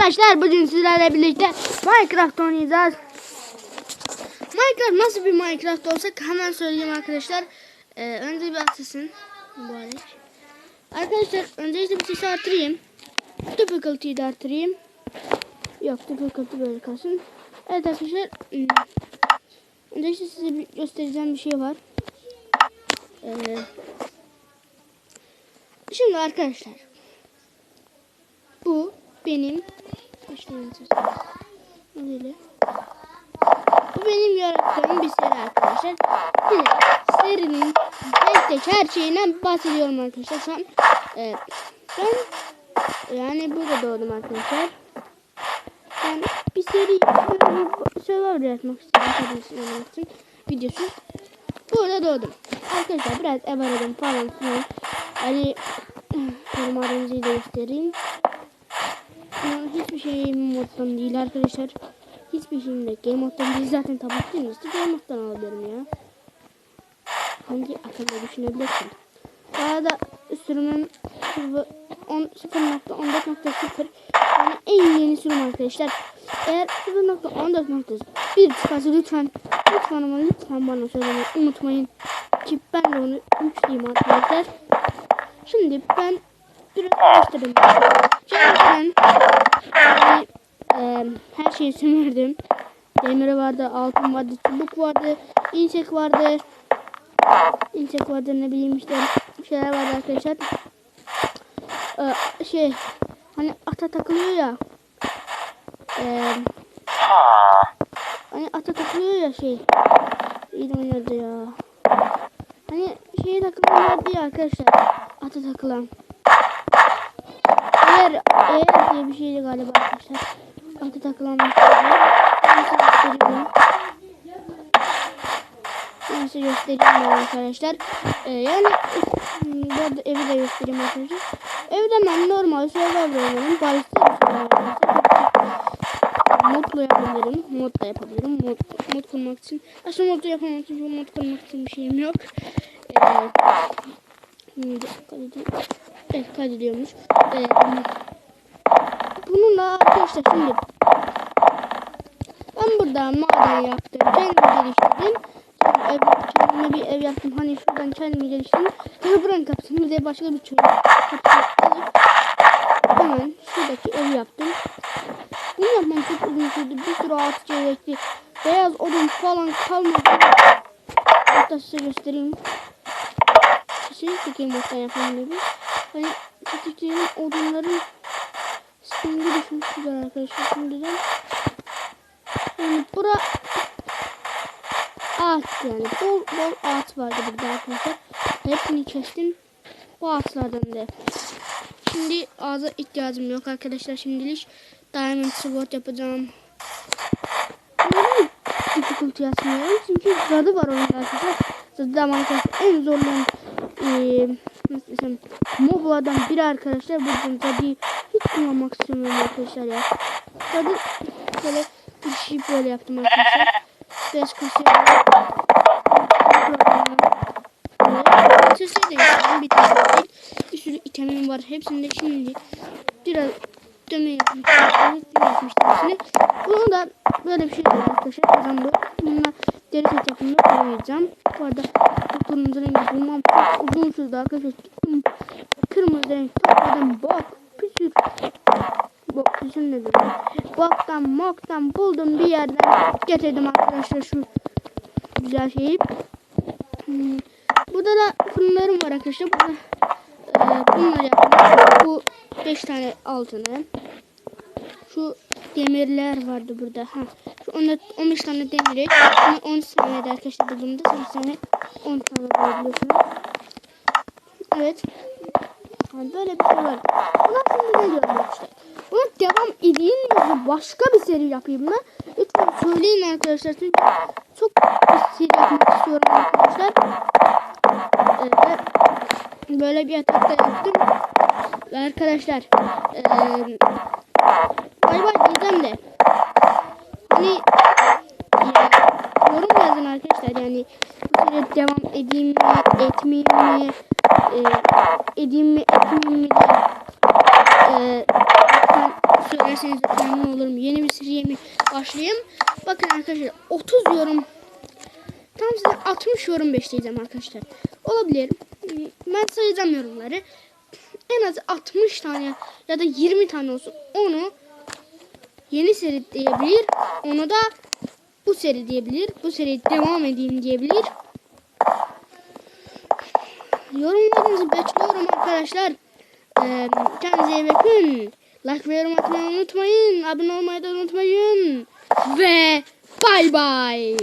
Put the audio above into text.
Arkadaşlar bugün sizlerle birlikte Minecraft oynayacağız. Minecraft nasıl bir Minecraft olsak hemen söyleyeyim arkadaşlar. Ee, önce bir atılsın. Mübarek. Arkadaşlar öncelikle bir sesi artırayım. Difficulty'yi de artırayım. Yok difficulty böyle kalsın. Evet arkadaşlar. hmm, Öncelikle size bir göstereceğim bir şey var. Ee, şimdi arkadaşlar. Bu benim başlayalım Öyle. Bu benim yarattığım bir seri arkadaşlar. De serinin tek tek her şeyinden bahsediyorum arkadaşlar. Şu an evet. Ben yani burada doğdum arkadaşlar. Ben bir seri server yaratmak istedim. Videosu. Burada doğdum. Arkadaşlar biraz ev aradım falan filan. Hani da göstereyim. Hiçbir şey moddan değil arkadaşlar. Hiçbir şeyim de game moddan değil. Zaten tablet değil mi? Game moddan alabilirim ya. Hangi akıllı düşünebilirsin? Bu arada sürümüm 0.14.0 yani en yeni sürüm arkadaşlar. Eğer 0.14.1 çıkarsa lütfen lütfen ama lütfen bana söylemeyi unutmayın. Ki ben de onu yükleyeyim arkadaşlar. Şimdi ben araştırdım. Şimdi ben e, her şeyi sömürdüm. Demiri vardı, altın vardı, çubuk vardı, insek vardı. İnsek vardı ne bileyim işte şeyler vardı arkadaşlar. Ee, şey hani ata takılıyor ya. Ee, hani ata takılıyor ya şey. İyi oynadı ya. Hani şeye takılıyorlardı ya arkadaşlar. Ata takılan. Eğer, eğer diye bir şeydi galiba arkadaşlar. Ata takılan bir şeydi. Nasıl göstereyim? Arkadaşlar. Ee, yani bu arada evi de göstereyim arkadaşlar. Evde ben normal survival oynarım. Barışta. Modla yapabilirim. Mod da yapabilirim. Mod, mod kurmak için. Aslında mod yapamam çünkü mod kurmak için bir şeyim yok. Ee, şimdi kaydediyor. Evet kaydediyormuş. Ee, bununla arkadaşlar şimdi ben burada maden yaptım. Kendimi geliştirdim. Sonra ev, kendime bir ev yaptım. Hani şuradan kendimi geliştirdim. Sonra buranın kapısını bir de başka bir çöl kapısını hemen şuradaki ev yaptım. Bunu yapmam çok uzun sürdü. Bir sürü ağaç gerekti. Beyaz odun falan kalmadı. Hatta size göstereyim. Kesinlikle kıymaktan yapmam dedim. Hani çiçeklerin odunların spingi düşmüş güzel arkadaşlar şimdiden. Yani bura ağaç yani bol bol ağaç vardı burada arkadaşlar. Hepsini kestim. Bu ağaçlardan da. Şimdi ağza ihtiyacım yok arkadaşlar şimdilik. Diamond sword yapacağım. Difficulty yazmıyorum çünkü zadı var onun arkadaşlar. Zadı da en zorlayan ee, desem moblardan biri arkadaşlar. Bu yüzden zadı hiç kullanmak istemiyorum arkadaşlar ya. Zadı böyle bir şey böyle yaptım arkadaşlar. Beş kasıyor. Sesi de yaptım. Bir tane değil. Bir sürü itemim var. Hepsinde şimdi biraz döme yapmıştım. yapmıştım hepsini. Bunu da böyle bir şey var arkadaşlar. Kazandı. Bununla deri set yapımda koyacağım. Bu arada bu kırmızı rengi bulmam çok uzun sürdü arkadaşlar. Kırmızı renk topladım. Bok. Püsür. Bok püsür ne demek? Boktan moktan buldum bir yerden getirdim arkadaşlar şu güzel şeyi. Hmm. Burada da fırınlarım var arkadaşlar. Burada e, bunları yaptım. Bu 5 tane altını. Şu demirler vardı burada. Ha. Şu 15 tane demiri. Bunu 10 saniyede arkadaşlar bulduğumda 8 tane 10 tane bulabiliyorsunuz. Evet. Yani böyle bir şey var. Bunlar şimdi ne diyorum arkadaşlar. Buna devam edeyim mi? Başka bir seri yapayım mı? Lütfen söyleyin arkadaşlar. Çünkü çok bir seri yapmak istiyorum arkadaşlar. Ee, böyle bir yatak da yaptım. Ve arkadaşlar ee, bay bay diyeceğim de hani ya, yorum yazın arkadaşlar yani bu devam edeyim mi etmeyeyim mi e, edeyim mi etmeyeyim mi diye e, de memnun olurum. Yeni bir seriye mi başlayayım? Bakın arkadaşlar 30 yorum tam size 60 yorum bekleyeceğim arkadaşlar. Olabilir. Ben sayacağım yorumları. En az 60 tane ya da 20 tane olsun. Onu yeni seri diyebilir. Onu da bu seri diyebilir. Bu seri devam edeyim diyebilir. Bekliyorum arkadaşlar. Ee, kendinize iyi bakın. Like ve yorum atmayı unutmayın. Abone olmayı da unutmayın. Ve bay bay.